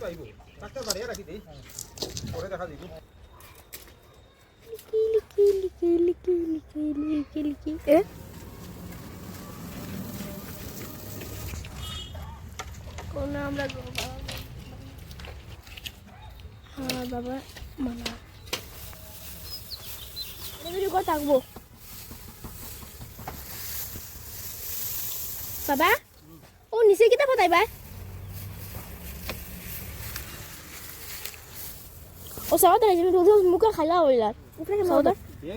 তো আইব। ডাক্তার বাড়িয়ে রাখি দেই। থাকব। বাবা? ও নিচে কিতা ফতাই বা ও সাওদা যেন রোজ মুখে খালা হইলা উপরে সাওদা দিয়ে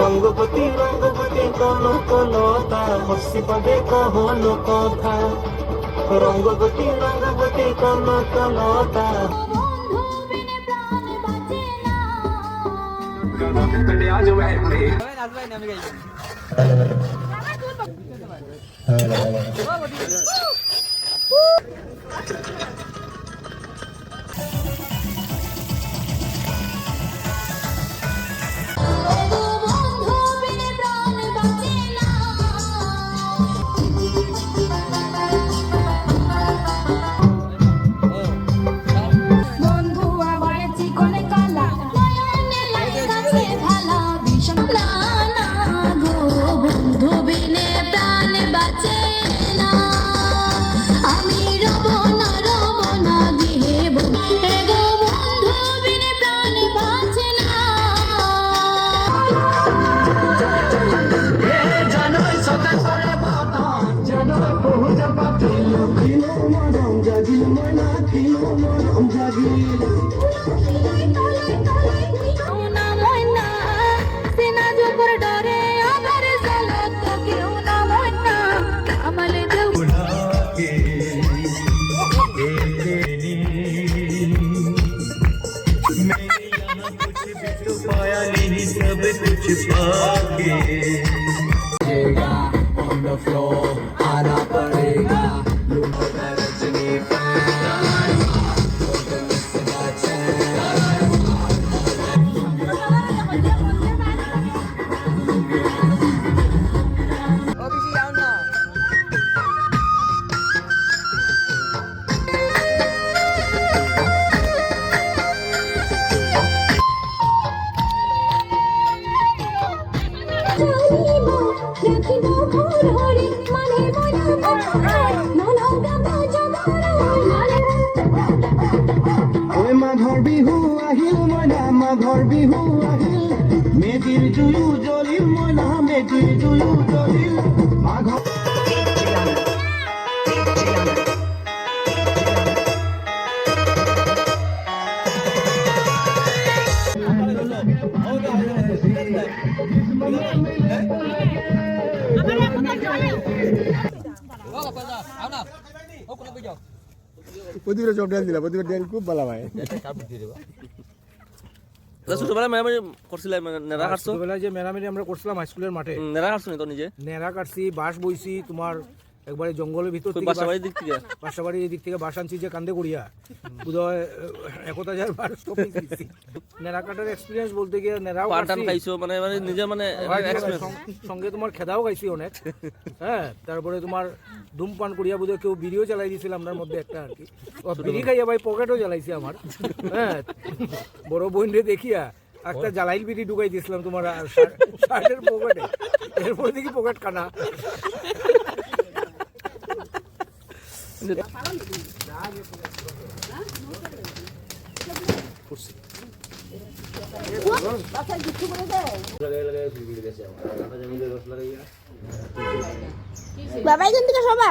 রঙ্গপতি রঙ্গপতি কোন কোনতা হসি পদে কহলো কথা। রঙ্গপতি রঙ্গপতি কোন কোনতা বন্ধু सब कुछ पाके on the floor आना মেজিৰ জুয়ো জ্বলিল মইনা মেজিৰ জুয়ো জ্বলিল মাঘ প্রদীপের সব ডেল দিলা প্রদীপের ডেল খুব ভালো ভাই ছোটবেলায় মেরামরি করছিলাম নেড়া কাটছো ছোটবেলায় যে মেরামেরি আমরা করছিলাম হাই স্কুলের মাঠে নেড়া কাটছো তো নিজে নেড়া কাটছি বাস বইছি তোমার একবারে জঙ্গলের ভিতর তোর থেকে বাসা বাড়ির দিক থেকে? বাসাবাড়ির এই দিক থেকে বাস আনছি যে কান্দে করিয়া বোধহয় একতা হাজার বার স্টপিং দিচ্ছি নেড়া কাটার এক্সপিরিয়েন্স বলতে গিয়ে নেড়াও পান টান কাটছি। খাইছো মানে মানে নিজে মানে হয়, experience। সং- সঙ্গে তোমার খেদাও গাইছি অনেক। হ্যাঁ তারপরে তোমার ধূমপান করিয়া বোধহয় কেউ বিড়িও চালাই দিয়েছিল আপনার মধ্যে একটা আর কি। বিড়ি খাইয়া ভাই পকেটও জ্বালাইছে আমার। হ্যাঁ বড় বোন দেখিয়া একটা জ্বালাইল বিড়ি ঢুকাই দিয়েছিলাম তোমার শার্টের পকেটে। এরপর দেখি পকেট কানা। বাবা এখান থেকে সবা